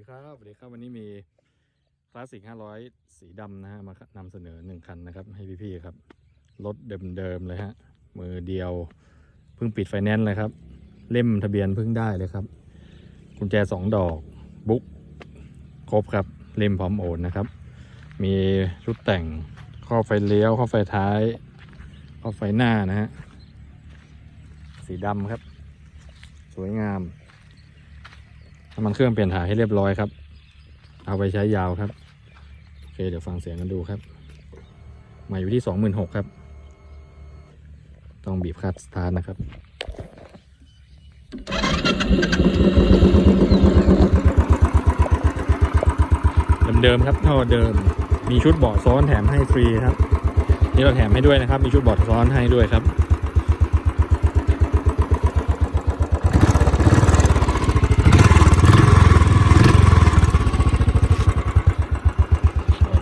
ดีครับสวัสดีครับวันนี้มีคลาสสิก500สีดำนะฮะมานำเสนอหนึ่งคันนะครับ ให้พี่ๆครับรถเดิมๆเลยฮะมือเดียวเพิ่งปิดไฟแนนซ์เลยครับ เล่มทะเบียนเพิ่งได้เลยครับกุญแจสองดอกบุ๊กครบครับเล่มพร้อมโอนนะครับ มีชุดแต่งข้อไฟเลี้ยวข้อไฟท้ายข้อไฟหน้านะฮะสีดำครับ สวยงาม น้ำมันเครื่องเปลี่ยนถ่ายให้เรียบร้อยครับ เอาไปใช้ยาวครับ โอเค เดี๋ยวฟังเสียงกันดูครับมาอยู่ที่สองหมื่นหกครับ ต้องบีบคัดสตาร์ทนะครับเดิมๆครับเท่าเดิมมีชุดเบาะซ้อนแถมให้ฟรีครับ นี่เราแถมให้ด้วยนะครับ มีชุดเบาะซ้อนให้ด้วยครับ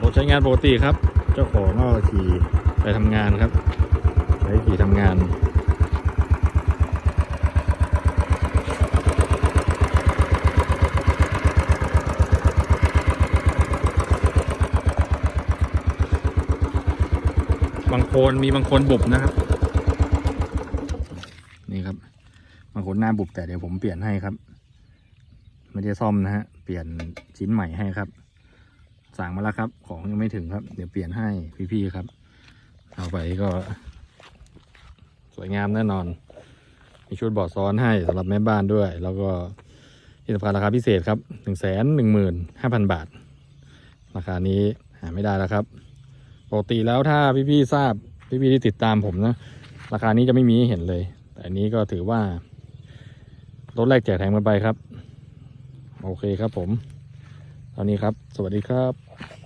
รถใช้ งานปกติครับ เจ้าของก็ขี่ไปทำงานครับใช้ขี่ทำงานบางคนมีบางคนบุบนะครับ นี่ครับ บางคนหน้าบุบแต่เดี๋ยวผมเปลี่ยนให้ครับ ไม่ได้ซ่อมนะฮะ เปลี่ยนชิ้นใหม่ให้ครับ สั่งมาแล้วครับ ของยังไม่ถึงครับ เดี๋ยวเปลี่ยนให้พี่ๆครับ เอาไปก็ สวยงามแน่นอน มีชุดบอดซ้อนให้สำหรับแม่บ้านด้วย แล้วก็ที่สำคัญราคาพิเศษครับหนึ่งแสนหนึ่งหมื่นห้าพันบาท ราคานี้หาไม่ได้แล้วครับปกติแล้วถ้าพี่ๆทราบพี่ๆที่ติดตามผมนะ ราคานี้จะไม่มีให้เห็นเลย แต่อันนี้ก็ถือว่ารถแรกแจกแถมกันไปครับ โอเคครับผม ตอนนี้ครับ สวัสดีครับ